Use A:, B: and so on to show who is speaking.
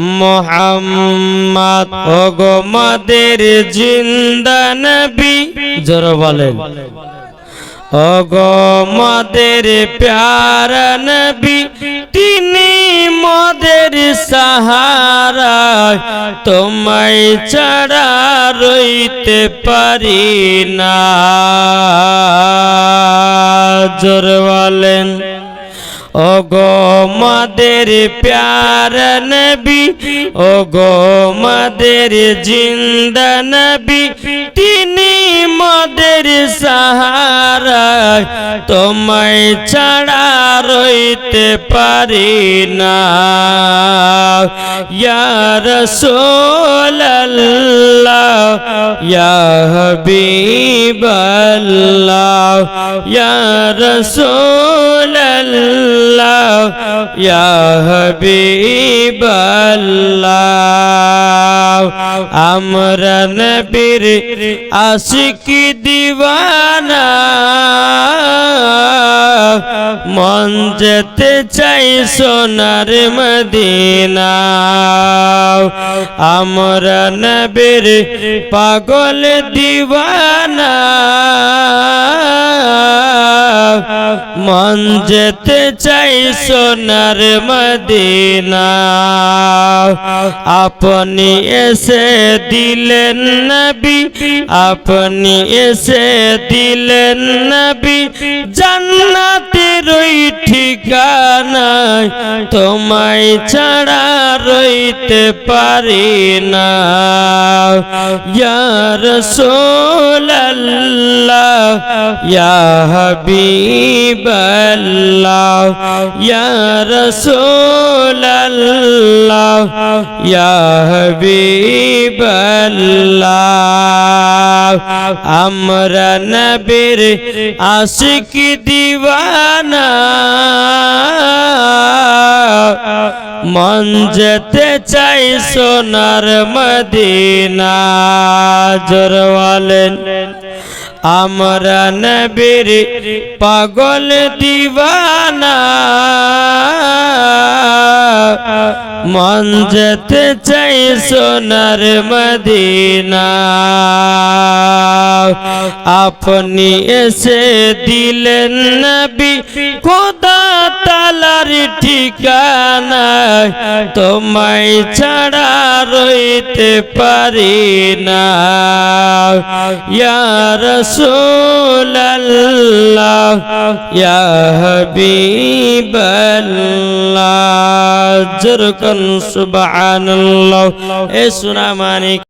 A: মোহাম্মদ ওগমাদের জিন্দা নবী। জোর বলেন। ওগমাদের প্যার নবী, তিনি মদের সাহারা। তোমায় ছাড়া রইতে পারি না। জোর বলেন। ও গো মাদের প্যার নবী ও গো মাদের জিন্দা নবী, তিনি মদের সাহারা। তোমায় ছাড়া রইতে পারি না। ইয়া রাসূলুল্লাহ, ইয়া হাবিবাল্লাহ, ইয়া রাসূলুল্লাহ ইয়া হাবিবাল্লাহ। আমরা নবীর আশিকি দিওয়ানা। মন যেতে চাই সোনার মদিনা। আমরা নবীর পাগল দিওয়ানা। মন যেতে চাই সোনার মদিনা। আপনি এসে দিলেন নবী, আপনি এসে দিলেন নবী জান্নাতের ওই ঠিকানায় তোমায় ছাড়া রইতে পারি না। ইয়া রাসূলুল্লাহ, ইয়া হাবিবাল্লাহ, ইয়া রাসূলুল্লাহ, ইয়া হাবিবাল্লাহ। আমরা নবীর আশিক দিওয়ানা। মন যেতে চাই সোনার মদিনা। জোরওয়ালেন, আমরা নবীর পাগল দিওয়ানা। মন যেতে চাই সোনার মদিনা। আপনি এসে দিলেন নবী, খোদা তালার ঠিকানা তোমায় ছাড়া রইতে পারি না। ইয়া রাসূলুল্লাহ, ইয়া হাবিবাল্লাহ। এ সোনা মানিক